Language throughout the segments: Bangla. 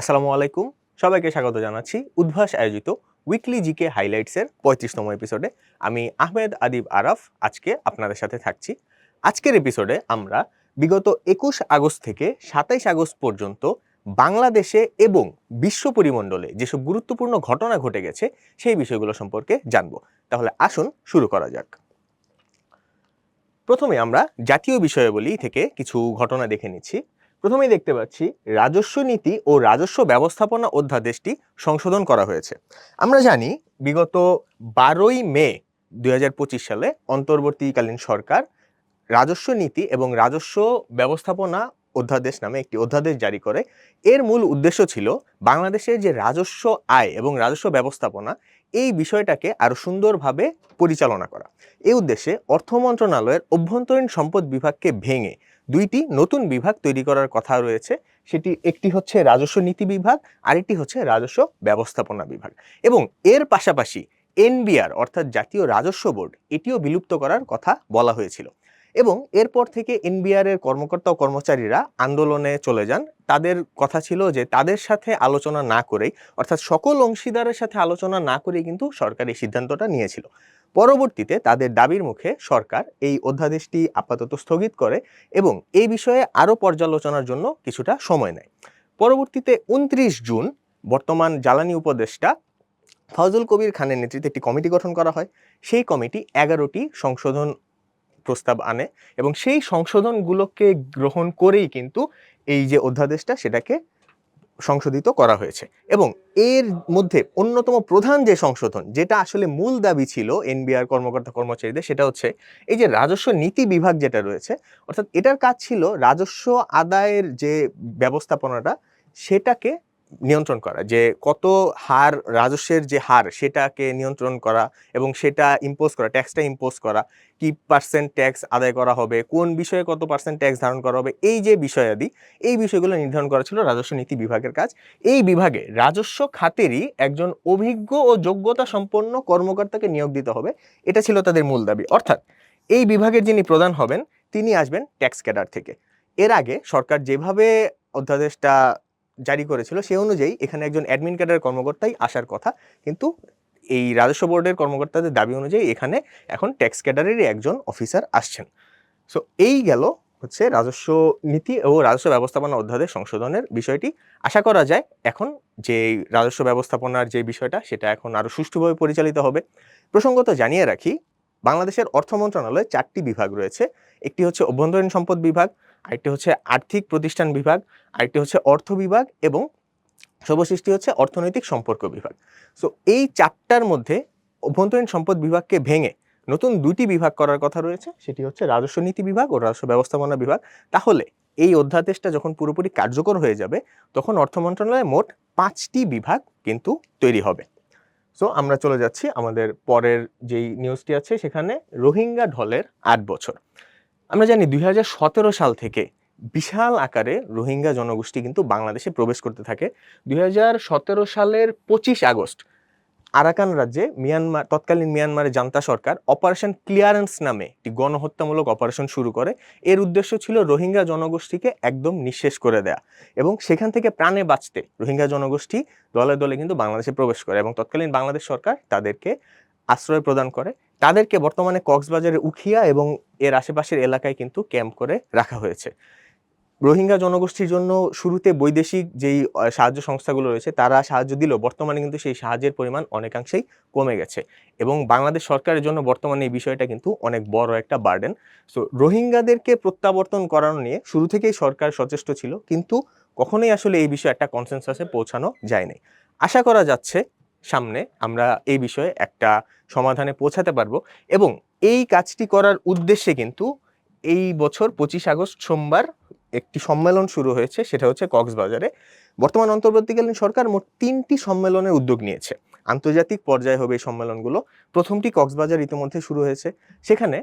আসসালামু আলাইকুম। সবাইকে স্বাগত জানাচ্ছি উদ্ভাস আয়োজিত উইকলি জিকে হাইলাইটসের পঁয়ত্রিশতম এপিসোডে আমি আহমেদ আদিব আরাফ, আজকে আপনাদের সাথে থাকছি। আজকের এপিসোডে আমরা বিগত একুশ আগস্ট থেকে সাতাইশ আগস্ট পর্যন্ত বাংলাদেশে এবং বিশ্ব পরিমণ্ডলে যেসব গুরুত্বপূর্ণ ঘটনা ঘটে গেছে, সেই বিষয়গুলো সম্পর্কে জানব। তাহলে আসুন শুরু করা যাক। প্রথমে আমরা জাতীয় বিষয়াবলী থেকে কিছু ঘটনা দেখে নিচ্ছি। প্রথমেই দেখতে পাচ্ছি, রাজস্ব নীতি ও রাজস্ব ব্যবস্থাপনা অধ্যাদেশটি সংশোধন করা হয়েছে। আমরা জানি, বিগত বারোই মে দু হাজার পঁচিশ সালে অন্তর্বর্তীকালীন সরকার রাজস্ব নীতি এবং রাজস্ব ব্যবস্থাপনা অধ্যাদেশ নামে একটি অধ্যাদেশ জারি করে। এর মূল উদ্দেশ্য ছিল বাংলাদেশের যে রাজস্ব আয় এবং রাজস্ব ব্যবস্থাপনা, এই বিষয়টাকে আরও সুন্দরভাবে পরিচালনা করা। এই উদ্দেশ্যে অর্থ মন্ত্রণালয়ের অভ্যন্তরীণ সম্পদ বিভাগকে ভেঙে দুইটি নতুন বিভাগ তৈরি করার কথা রয়েছে। সেটি একটি হচ্ছে রাজস্ব নীতি বিভাগ, আরেকটি হচ্ছে রাজস্ব ব্যবস্থাপনা বিভাগ। এবং এর পাশাপাশি এনবিআর, অর্থাৎ জাতীয় রাজস্ব বোর্ড, এটিও বিলুপ্ত করার কথা বলা হয়েছিল। এবং এরপর থেকে এনবিআর এর কর্মকর্তা ও কর্মচারীরা আন্দোলনে চলে যান। তাদের কথা ছিল যে তাদের সাথে আলোচনা না করেই, অর্থাৎ সকল অংশীদারের সাথে আলোচনা না করেই কিন্তু সরকার এই সিদ্ধান্তটা নিয়েছিল। পরবর্তীতে তাদের দাবির মুখে সরকার এই অধ্যাদেশটি আপাতত স্থগিত করে এবং এই বিষয়ে আরও পর্যালোচনার জন্য কিছুটা সময় নেয়। পরবর্তীতে উনত্রিশ জুন বর্তমান জ্বালানি উপদেষ্টা ফজল কবির খানের নেতৃত্বে একটি কমিটি গঠন করা হয়। সেই কমিটি এগারোটি সংশোধন প্রস্তাব আনে এবং সেই সংশোধনগুলোকে গ্রহণ করেই কিন্তু এই যে অধ্যাদেশটা সেটাকে সংশোধিত করা হয়েছে। এবং এর মধ্যে অন্যতম প্রধান যে সংশোধন, যেটা আসলে মূল দাবি ছিল এনবিআর কর্মকর্তা কর্মচারীদের, সেটা হচ্ছে এই যে রাজস্ব নীতি বিভাগ যেটা রয়েছে, অর্থাৎ এটার কাজ ছিল রাজস্ব আদায়ের যে ব্যবস্থাপনাটা, সেটাকে নিয়ন্ত্রণ করা, যে কত হার, রাজস্বের যে হার সেটাকে নিয়ন্ত্রণ করা এবং সেটা ইম্পোজ করা ট্যাক্সটা ইম্পোজ করা, কি পার্সেন্ট ট্যাক্স আদায় করা হবে, কোন বিষয়ে কত পার্সেন্ট ট্যাক্স ধারণ করা হবে, এই যে বিষয়াদি, এই বিষয়গুলো নির্ধারণ করা ছিল রাজস্ব নীতি বিভাগের কাজ। এই বিভাগে রাজস্ব খাতেরই একজন অভিজ্ঞ ও যোগ্যতা সম্পন্ন কর্মকর্তাকে নিয়োগ দিতে হবে, এটা ছিল তাদের মূল দাবি। অর্থাৎ এই বিভাগের যিনি প্রধান হবেন, তিনি আসবেন ট্যাক্স ক্যাডার থেকে। এর আগে সরকার যেভাবে অধ্যাদেশটা জারি করেছিল সেই অনুযায়ী এখানে একজন অ্যাডমিন ক্যাডার কর্মকর্তাই আসার কথা। কিন্তু এই রাজস্ব বোর্ডের কর্মকর্তাদের দাবি অনুযায়ী এখানে এখন ট্যাক্স ক্যাডারেরই একজন অফিসার আসছেন। সো এই গেল হচ্ছে রাজস্ব নীতি ও রাজস্ব ব্যবস্থাপনা অধ্যাদেশ সংশোধনের বিষয়টি। আশা করা যায় এখন যে রাজস্ব ব্যবস্থাপনার যে বিষয়টা, সেটা এখন আরও সুষ্ঠুভাবে পরিচালিত হবে। প্রসঙ্গত জানিয়ে রাখি, বাংলাদেশের অর্থ মন্ত্রণালয়ে চারটি বিভাগ রয়েছে। একটি হচ্ছে অভ্যন্তরীণ সম্পদ বিভাগ আরেকটি হচ্ছে আর্থিক প্রতিষ্ঠান বিভাগ, আরেকটি হচ্ছে অর্থ বিভাগ এবং সর্বশেষটি হচ্ছে অর্থনৈতিক সম্পর্ক বিভাগ। সো এই চারটার মধ্যে অভ্যন্তরীণ সম্পদ বিভাগকে ভেঙে নতুন দুটি বিভাগ করার কথা রয়েছে, সেটি হচ্ছে রাজস্ব নীতি বিভাগ ও রাজস্ব ব্যবস্থাপনা বিভাগ। তাহলে এই অধ্যাদেশটা যখন পুরোপুরি কার্যকর হয়ে যাবে, তখন অর্থ মন্ত্রণালয়ে মোট পাঁচটি বিভাগ কিন্তু তৈরি হবে। সো আমরা চলে যাচ্ছি আমাদের পরের যেই নিউজটি আছে, সেখানে রোহিঙ্গা ঢলের আট বছর। আমরা জানি দুই হাজার সতেরো সাল থেকে বিশাল আকারে রোহিঙ্গা জনগোষ্ঠী কিন্তু বাংলাদেশে প্রবেশ করতে থাকে। দুই হাজার সতেরো সালের পঁচিশ আগস্ট আরাকান রাজ্যে মিয়ানমার, তৎকালীন মিয়ানমারের জান্তা সরকার অপারেশন ক্লিয়ারেন্স নামে একটি গণহত্যামূলক অপারেশন শুরু করে। এর উদ্দেশ্য ছিল রোহিঙ্গা জনগোষ্ঠীকে একদম নিঃশেষ করে দেয়া এবং সেখান থেকে প্রাণে বাঁচতে রোহিঙ্গা জনগোষ্ঠী দলে দলে কিন্তু বাংলাদেশে প্রবেশ করে এবং তৎকালীন বাংলাদেশ সরকার তাদেরকে আশ্রয় প্রদান করে তাদেরকে বর্তমানে কক্সবাজারের উখিয়া এবং এর আশেপাশের এলাকায় কিন্তু ক্যাম্প করে রাখা হয়েছে। রোহিঙ্গা জনগোষ্ঠীর জন্য শুরুতে বৈদেশিক যেই সাহায্য সংস্থাগুলো রয়েছে, তারা সাহায্য দিলেও বর্তমানে কিন্তু সেই সাহায্যের পরিমাণ অনেকাংশেই কমে গেছে এবং বাংলাদেশ সরকারের জন্য বর্তমানে এই বিষয়টা কিন্তু অনেক বড় একটা বার্ডেন। সো রোহিঙ্গাদেরকে প্রত্যাবর্তন করানো নিয়ে শুরু থেকেই সরকার সচেষ্ট ছিল, কিন্তু কখনোই আসলে এই বিষয়ে একটা কনসেনসাসে পৌঁছানো যায়নি। আশা করা যাচ্ছে সামনে আমরা এই বিষয়ে একটা সমাধানে পৌঁছাতে পারব এবং এই কাজটি করার উদ্দেশ্যে কিন্তু এই বছর পঁচিশ আগস্ট সোমবার একটি সম্মেলন শুরু হয়েছে, সেটা হচ্ছে কক্সবাজারে। বর্তমান অন্তর্বর্তীকালীন সরকার মোট তিনটি সম্মেলনের উদ্যোগ নিয়েছে। আন্তর্জাতিক পর্যায়ে হবে এই সম্মেলনগুলো। প্রথমটি কক্সবাজার ইতিমধ্যে শুরু হয়েছে। সেখানে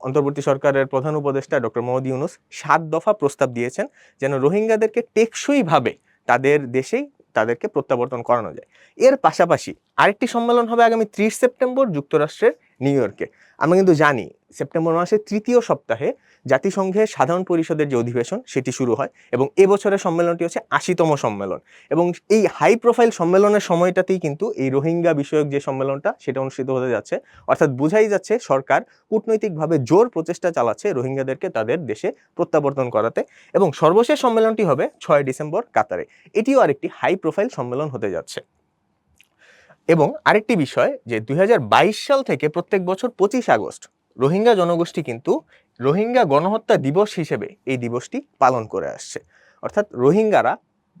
অন্তর্বর্তী সরকারের প্রধান উপদেষ্টা ডক্টর মোহাম্মদ ইউনুস সাত দফা প্রস্তাব দিয়েছেন যেন রোহিঙ্গাদেরকে টেকসইভাবে তাদের দেশেই তাদেরকে প্রত্যাবর্তন করানো যায়। এর পাশাপাশি আরেকটি সম্মেলন হবে আগামী ত্রিশ সেপ্টেম্বর যুক্তরাষ্ট্রের নিউ ইয়র্কে। আমরা কিন্তু জানি সেপ্টেম্বর মাসের তৃতীয় সপ্তাহে জাতিসংঘের সাধারণ পরিষদের যে অধিবেশন, সেটি শুরু হয় এবং এবছরের সম্মেলনটি হচ্ছে আশিতম সম্মেলন। এবং এই হাই প্রোফাইল সম্মেলনের সময়টাতেই কিন্তু এই রোহিঙ্গা বিষয়ক যে সম্মেলনটা, সেটা অনুষ্ঠিত হতে যাচ্ছে। অর্থাৎ বোঝাই যাচ্ছে সরকার কূটনৈতিকভাবে জোর প্রচেষ্টা চালাচ্ছে রোহিঙ্গাদেরকে তাদের দেশে প্রত্যাবর্তন করাতে এবং সর্বশেষ সম্মেলনটি হবে ছয় ডিসেম্বর কাতারে। এটিও আরেকটি হাই প্রোফাইল সম্মেলন হতে যাচ্ছে। এবং আরেকটি বিষয় যে দুই হাজার বাইশ সাল থেকে প্রত্যেক বছর পঁচিশ আগস্ট রোহিঙ্গা জনগোষ্ঠী কিন্তু রোহিঙ্গা গণহত্যা দিবস হিসেবে এই দিবসটি পালন করে আসছে। অর্থাৎ রোহিঙ্গারা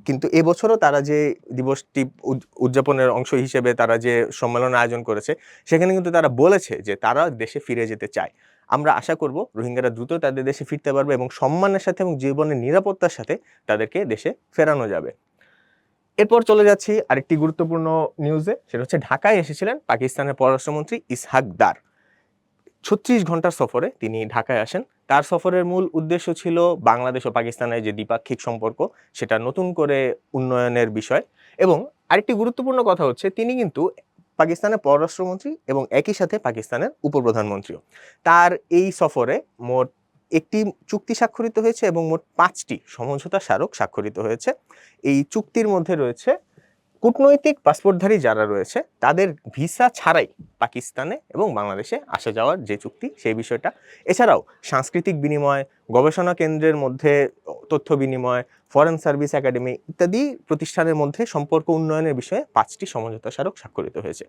কিন্তু এবছরও তারা যে দিবসটি উদ- উদযাপনের অংশ হিসেবে তারা যে সম্মেলন আয়োজন করেছে, সেখানে কিন্তু তারা বলেছে যে তারা দেশে ফিরে যেতে চায়। আমরা আশা করব রোহিঙ্গারা দ্রুত তাদের দেশে ফিরতে পারবে এবং সম্মানের সাথে এবং জীবনের নিরাপত্তার সাথে তাদেরকে দেশে ফেরানো যাবে। এরপর চলে যাচ্ছি আরেকটি গুরুত্বপূর্ণ নিউজে সেটা হচ্ছে ঢাকায় এসেছিলেন পাকিস্তানের পররাষ্ট্রমন্ত্রী ইসহাক দার। ছত্রিশ ঘণ্টার সফরে তিনি ঢাকায় আসেন। তার সফরের মূল উদ্দেশ্য ছিল বাংলাদেশ ও পাকিস্তানের যে দ্বিপাক্ষিক সম্পর্ক, সেটা নতুন করে উন্নয়নের বিষয়। এবং আরেকটি গুরুত্বপূর্ণ কথা হচ্ছে, তিনি কিন্তু পাকিস্তানের পররাষ্ট্রমন্ত্রী এবং একই সাথে পাকিস্তানের উপপ্রধানমন্ত্রীও তার এই সফরে মোট একটি চুক্তি স্বাক্ষরিত হয়েছে এবং মোট পাঁচটি সমঝোতা স্মারক স্বাক্ষরিত হয়েছে। এই চুক্তির মধ্যে রয়েছে কূটনৈতিক পাসপোর্টধারী যারা রয়েছে, তাদের ভিসা ছাড়াই পাকিস্তানে এবং বাংলাদেশে আসা যাওয়ার যে চুক্তি, সেই বিষয়টা। এছাড়াও সাংস্কৃতিক বিনিময়, গবেষণা কেন্দ্রের মধ্যে তথ্য বিনিময় ফরেন সার্ভিস একাডেমি ইত্যাদি প্রতিষ্ঠানের মধ্যে সম্পর্ক উন্নয়নের বিষয়ে পাঁচটি সমঝোতা স্মারক স্বাক্ষরিত হয়েছে।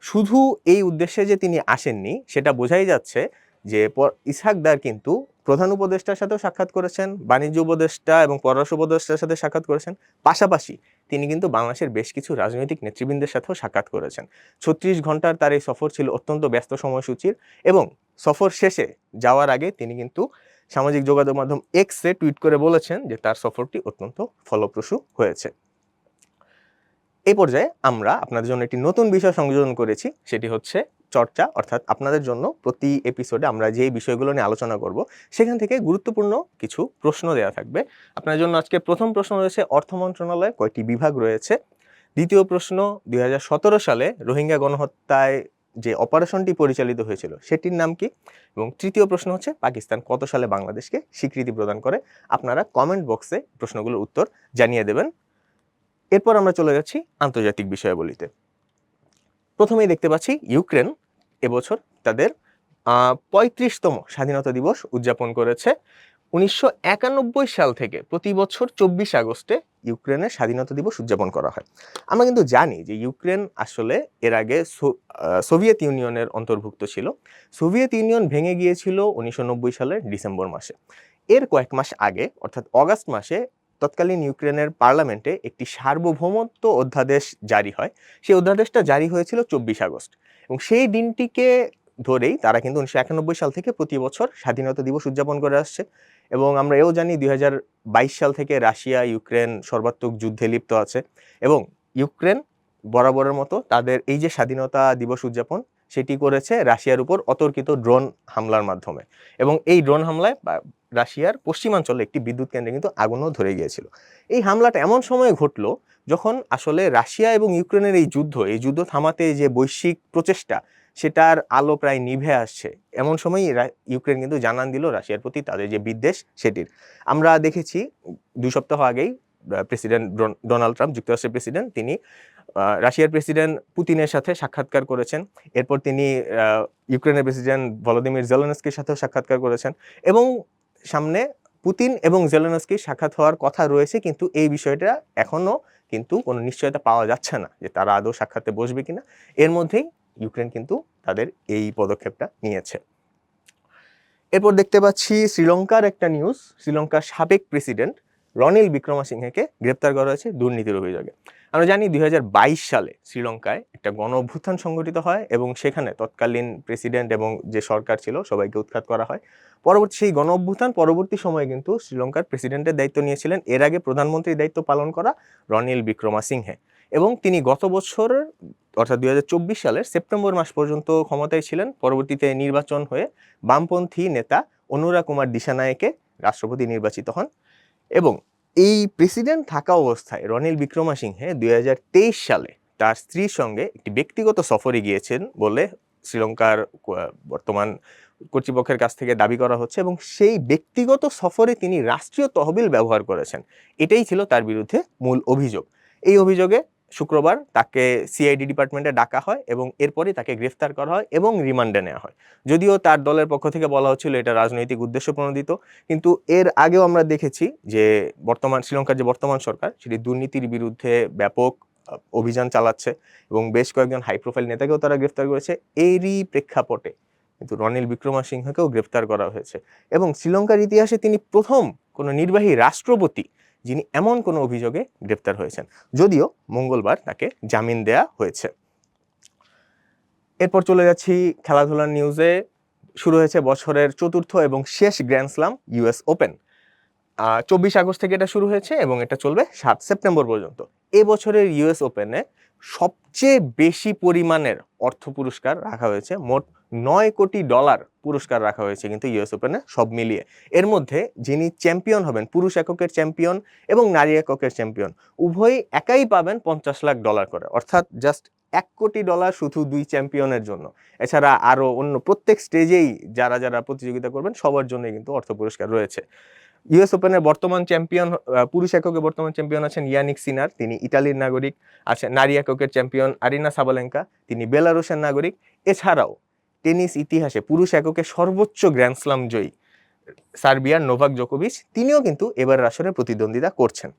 শুধু এই উদ্দেশ্যে যে তিনি আসেননি, সেটা বোঝাই যাচ্ছে যে প- ইসহাক কিন্তু প্রধান উপদেষ্টার সাথেও সাক্ষাৎ করেছেন, বাণিজ্য উপদেষ্টা এবং পররাষ্ট্র উপদেষ্টার সাথে সাক্ষাৎ করেছেন। পাশাপাশি তিনি কিন্তু বাংলাদেশের বেশ কিছু রাজনৈতিক নেতৃবৃন্দের সাথেও সাক্ষাৎ করেছেন। ছত্রিশ ঘণ্টার তার এই সফর ছিল অত্যন্ত ব্যস্ত সময়সূচির এবং সফর শেষে যাওয়ার আগে তিনি কিন্তু সামাজিক যোগাযোগ মাধ্যম এক্সে টুইট করে বলেছেন যে তার সফরটি অত্যন্ত ফলপ্রসূ হয়েছে। এই পর্যায়ে আমরা আপনাদের জন্য একটি নতুন বিষয় সংযোজন করেছি, সেটি হচ্ছে চর্চা, অর্থাৎ আপনাদের জন্য প্রতি এপিসোডে আমরা যে বিষয়গুলো নিয়ে আলোচনা করব, সেখান থেকে গুরুত্বপূর্ণ কিছু প্রশ্ন দেওয়া থাকবে। আপনার জন্য আজকে প্রথম প্রশ্ন রয়েছে, অর্থ মন্ত্রণালয়ে কয়টি বিভাগ রয়েছে? দ্বিতীয় প্রশ্ন, দুই হাজার সতেরো সালে রোহিঙ্গা গণহত্যায় যে অপারেশনটি পরিচালিত হয়েছিল, সেটির নাম কি? এবং তৃতীয় প্রশ্ন হচ্ছে, পাকিস্তান কত সালে বাংলাদেশকে স্বীকৃতি প্রদান করে? আপনারা কমেন্ট বক্সে প্রশ্নগুলোর উত্তর জানিয়ে দেবেন। এরপর আমরা চলে যাচ্ছি আন্তর্জাতিক বিষয়াবলিতে। প্রথমেই দেখতে পাচ্ছি ইউক্রেন এবছর তাদের পঁয়ত্রিশতম স্বাধীনতা দিবস উদযাপন করেছে। উনিশশো একানব্বই সাল থেকে প্রতি বছর চব্বিশ আগস্টে ইউক্রেনের স্বাধীনতা দিবস উদযাপন করা হয়। আমরা কিন্তু জানি যে ইউক্রেন আসলে এর আগে সোভিয়েত ইউনিয়নের অন্তর্ভুক্ত ছিল। সোভিয়েত ইউনিয়ন ভেঙে গিয়েছিল উনিশশো নব্বই সালের ডিসেম্বর মাসে। এর কয়েক মাস আগে, অর্থাৎ অগাস্ট মাসে তৎকালীন ইউক্রেনের পার্লামেন্টে একটি সার্বভৌমত্ব অধ্যাদেশ জারি হয়। সেই অধ্যাদেশটা জারি হয়েছিল চব্বিশ আগস্ট এবং সেই দিনটিকে ধরেই তারা কিন্তু উনিশশো একানব্বই সাল থেকে প্রতি বছর স্বাধীনতা দিবস উদযাপন করে আসছে এবং আমরা এও জানি দুই হাজার বাইশ সাল থেকে রাশিয়া, ইউক্রেন সর্বাত্মক যুদ্ধে লিপ্ত আছে এবং ইউক্রেন বরাবরের মতো তাদের এই যে স্বাধীনতা দিবস উদযাপন সেটি করেছে রাশিয়ার উপর অতর্কিত ড্রোন হামলার মাধ্যমে। এবং এই ড্রোন হামলায় রাশিয়ার পশ্চিমাঞ্চলে একটি বিদ্যুৎ কেন্দ্রে কিন্তু আগুনও ধরে গিয়েছিল। এই হামলাটা এমন সময়ে ঘটলো যখন আসলে রাশিয়া এবং ইউক্রেনের এই যুদ্ধ এই যুদ্ধ থামাতে যে বৈশ্বিক প্রচেষ্টা, সেটার আলো প্রায় নিভে আসছে। এমন সময়ই রা- ইউক্রেন কিন্তু জানান দিল রাশিয়ার প্রতি তাদের যে বিদ্বেষ সেটির। আমরা দেখেছি দুই সপ্তাহ আগেই প্রেসিডেন্ট ডোনাল্ড ট্রাম্প, যুক্তরাষ্ট্রের প্রেসিডেন্ট, তিনি রাশিয়ার প্রেসিডেন্ট পুতিনের সাথে সাক্ষাৎকার করেছেন। এরপর তিনি ইউক্রেনের প্রেসিডেন্ট ভলোদিমির জেলেনস্কির সাথেও সাক্ষাৎকার করেছেন। এবং সামনে পুতিন এবং জেলেনস্কির সাক্ষাৎ হওয়ার কথা রয়েছে, কিন্তু এই বিষয়টা এখনও কিন্তু কোনো নিশ্চয়তা পাওয়া যাচ্ছে না যে তারা আদৌ সাক্ষাতে বসবে কিনা। এর মধ্যেই ইউক্রেন কিন্তু তাদের এই পদক্ষেপটা নিয়েছে। এরপর দেখতে পাচ্ছি শ্রীলঙ্কার একটা নিউজ শ্রীলঙ্কার সাবেক প্রেসিডেন্ট রনিল বিক্রমাসিংহেকে গ্রেপ্তার করা হয়েছে দুর্নীতির অভিযোগে। আমরা জানি দুই হাজার বাইশ সালে শ্রীলঙ্কায় একটা গণ অভ্যুত্থান সংগঠিত হয় এবং সেখানে তৎকালীন প্রেসিডেন্ট এবং যে সরকার ছিল সবাইকে উৎখাত করা হয়। পরবর্তী, সেই গণ অভ্যুত্থান পরবর্তী সময়ে কিন্তু শ্রীলঙ্কার প্রেসিডেন্টের দায়িত্ব নিয়েছিলেন। এর আগে প্রধানমন্ত্রীর দায়িত্ব পালন করা রনিল বিক্রমাসিংহে। এবং তিনি গত বছর, অর্থাৎ দুই হাজার চব্বিশ সালের সেপ্টেম্বর মাস পর্যন্ত ক্ষমতায় ছিলেন। পরবর্তীতে নির্বাচন হয়ে বামপন্থী নেতা অনুরা কুমার দিশানায়কে রাষ্ট্রপতি নির্বাচিত হন। এবং এই প্রেসিডেন্ট থাকা অবস্থায় রনিল বিক্রমাসিংহে দুই হাজার তেইশ সালে তার স্ত্রীর সঙ্গে একটি ব্যক্তিগত সফরে গিয়েছেন বলে শ্রীলঙ্কার বর্তমান কর্তৃপক্ষের কাছ থেকে দাবি করা হচ্ছে এবং সেই ব্যক্তিগত সফরে তিনি রাষ্ট্রীয় তহবিল ব্যবহার করেছেন। এটাই ছিল তার বিরুদ্ধে মূল অভিযোগ। এই অভিযোগে শুক্রবার তাকে সিআইডি ডিপার্টমেন্টে ডাকা হয় এবং এরপরে তাকে গ্রেফতার করা হয় এবং রিমান্ডে নেওয়া হয়। যদিও তার দলের পক্ষ থেকে বলা হচ্ছিল এটা রাজনৈতিক উদ্দেশ্য প্রণোদিত, কিন্তু এর আগেও আমরা দেখেছি যে বর্তমান, শ্রীলঙ্কার যে বর্তমান সরকার, সেটি দুর্নীতির বিরুদ্ধে ব্যাপক অভিযান চালাচ্ছে এবং বেশ কয়েকজন হাই প্রোফাইল নেতাকেও তারা গ্রেফতার করেছে। এরই প্রেক্ষাপটে কিন্তু রনিল বিক্রমাসিংহকেও গ্রেফতার করা হয়েছে এবং শ্রীলঙ্কার ইতিহাসে তিনি প্রথম কোনো নির্বাহী রাষ্ট্রপতি যিনি এমন কোনো অভিযোগে গ্রেপ্তার হয়েছেন। যদিও মঙ্গলবার তাকে জামিন দেয়া হয়েছে। এরপর চলে যাচ্ছি খেলাধুলার নিউজে শুরু হয়েছে বছরের চতুর্থ এবং শেষ গ্র্যান্ড স্লাম ইউএস ওপেন চব্বিশ আগস্ট থেকে এটা শুরু হয়েছে এবং এটা চলবে সাত সেপ্টেম্বর পর্যন্ত। এবছরের ইউএস ওপেনে সবচেয়ে বেশি পরিমাণের অর্থ পুরস্কার রাখা হয়েছে, মোট নয় কোটি ডলার পুরস্কার রাখা হয়েছে কিন্তু ইউএস ওপেনে সব মিলিয়ে। এর মধ্যে যিনি চ্যাম্পিয়ন হবেন, পুরুষ এককের চ্যাম্পিয়ন এবং নারী এককের চ্যাম্পিয়ন উভয়ই একাই পাবেন পঞ্চাশ লাখ ডলার করে। অর্থাৎ জাস্ট এক কোটি ডলার শুধু দুই চ্যাম্পিয়নের জন্য। এছাড়া আরও অন্য প্রত্যেক স্টেজেই যারা যারা প্রতিযোগিতা করবেন, সবার জন্যই কিন্তু অর্থ পুরস্কার রয়েছে। ইউএস ওপেনের বর্তমান চ্যাম্পিয়ন পুরুষ এককে বর্তমান চ্যাম্পিয়ন আছেন ইয়ানিক সিনার তিনি ইটালির নাগরিক। আছেন নারী এককের চ্যাম্পিয়ন আরিনা সাবালেঙ্কা তিনি বেলারুশের নাগরিক। এছাড়াও টেনিস ইতিহাসে পুরুষ এককে সর্বোচ্চ গ্র্যান্ড স্লাম জয়ী সার্বিয়ার নোভাক জোকোভিচ তিনিও কিন্তু এবার আসরে প্রতিদ্বন্দ্বিতা করছেন।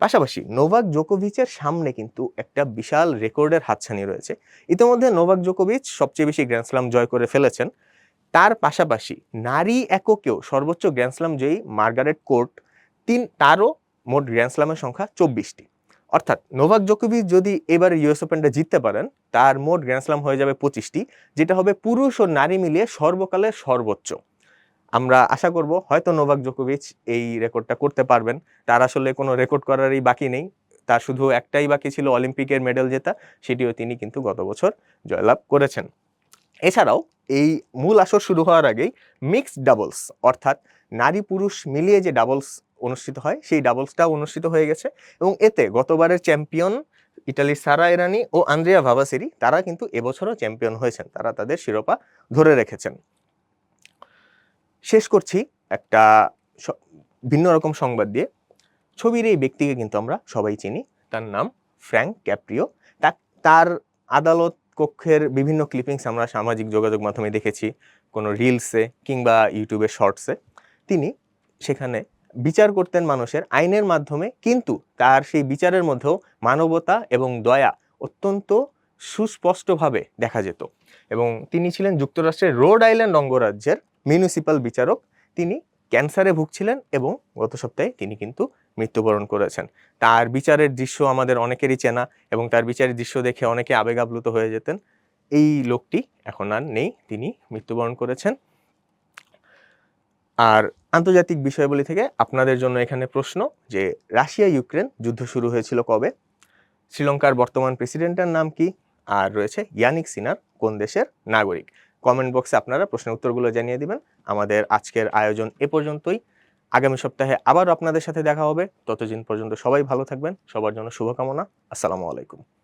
পাশাপাশি নোভাক জোকোভিচের সামনে কিন্তু একটা বিশাল রেকর্ডের হাতছানি রয়েছে। ইতিমধ্যে নোভাক জোকোভিচ সবচেয়ে বেশি গ্র্যান্ড স্লাম জয় করে ফেলেছেন। তার পাশাপাশি নারী এককেও সর্বোচ্চ গ্র্যান্ড স্লাম জয়ী মার্গারেট কোর্ট তিন, তারও মোট গ্র্যান্ড স্লামের সংখ্যা চব্বিশটি। অর্থাৎ নোভাক জোকোভিচ যদি এবার ইউএস ওপেনটা জিততে পারেন, তার মোট গ্র্যান্ড স্লাম হয়ে যাবে পঁচিশটি, যেটা হবে পুরুষ ও নারী মিলিয়ে সর্বকালের সর্বোচ্চ। আমরা আশা করব হয়তো নোভাক জোকোভিচ এই রেকর্ডটা করতে পারবেন। তার আসলে কোনো রেকর্ড করারই বাকি নেই। তার শুধু একটাই বাকি ছিল অলিম্পিকের মেডেল জেতা, সেটিও তিনি কিন্তু গত বছর জয়লাভ করেছেন। এছাড়াও এই মূল আসর শুরু হওয়ার আগেই মিক্সড ডাবলস অর্থাৎ নারী পুরুষ মিলিয়ে যে ডাবলস অনুষ্ঠিত হয়, সেই ডাবলসটাও অনুষ্ঠিত হয়ে গেছে এবং এতে গতবারের চ্যাম্পিয়ন ইটালির সারা ইরানি ও আন্দ্রিয়া ভাবাসেরি তারা কিন্তু এবছরও চ্যাম্পিয়ন হয়েছেন, তারা তাদের শিরোপা ধরে রেখেছেন। শেষ করছি একটা ভিন্ন রকম সংবাদ দিয়ে। ছবির এই ব্যক্তিকে কিন্তু আমরা সবাই চিনি, তার নাম ফ্র্যাঙ্ক ক্যাপ্রিও। তার আদালত কক্ষের বিভিন্ন ক্লিপিংস আমরা সামাজিক যোগাযোগ মাধ্যমে দেখেছি, কোনো রিলসে কিংবা ইউটিউবে শর্টসে তিনি সেখানে বিচার করতেন মানুষের আইনের মাধ্যমে, কিন্তু তার সেই বিচারের মধ্যেও মানবতা এবং দয়া অত্যন্ত সুস্পষ্টভাবে দেখা যেত। এবং তিনি ছিলেন যুক্তরাষ্ট্রের রোড আইল্যান্ড অঙ্গরাজ্যের মিউনিসিপাল বিচারক। তিনি ক্যান্সারে ভুগছিলেন এবং গত সপ্তাহে তিনি কিন্তু মৃত্যুবরণ করেছেন। তার বিচারের দৃশ্য আমাদের অনেকেরই চেনা এবং তার বিচারের দৃশ্য দেখে অনেকে আবেগ আপ্লুত হয়ে যেতেন। এই লোকটি এখন আর নেই, তিনি মৃত্যুবরণ করেছেন। আর আন্তর্জাতিক বিষয়বলী থেকে আপনাদের জন্য এখানে প্রশ্ন যে, রাশিয়া, ইউক্রেন যুদ্ধ শুরু হয়েছিল কবে? শ্রীলঙ্কার বর্তমান প্রেসিডেন্টের নাম কি? আর রয়েছে ইয়ানিক সিনার, কোন দেশের নাগরিক? কমেন্ট বক্সে আপনারা প্রশ্নের উত্তরগুলো জানিয়ে দিবেন। আমাদের আজকের আয়োজন এ পর্যন্তই। আগামী সপ্তাহে আবার আপনাদের সাথে দেখা হবে। ততদিন পর্যন্ত সবাই ভালো থাকবেন। সবার জন্য শুভকামনা। আসসালামু আলাইকুম।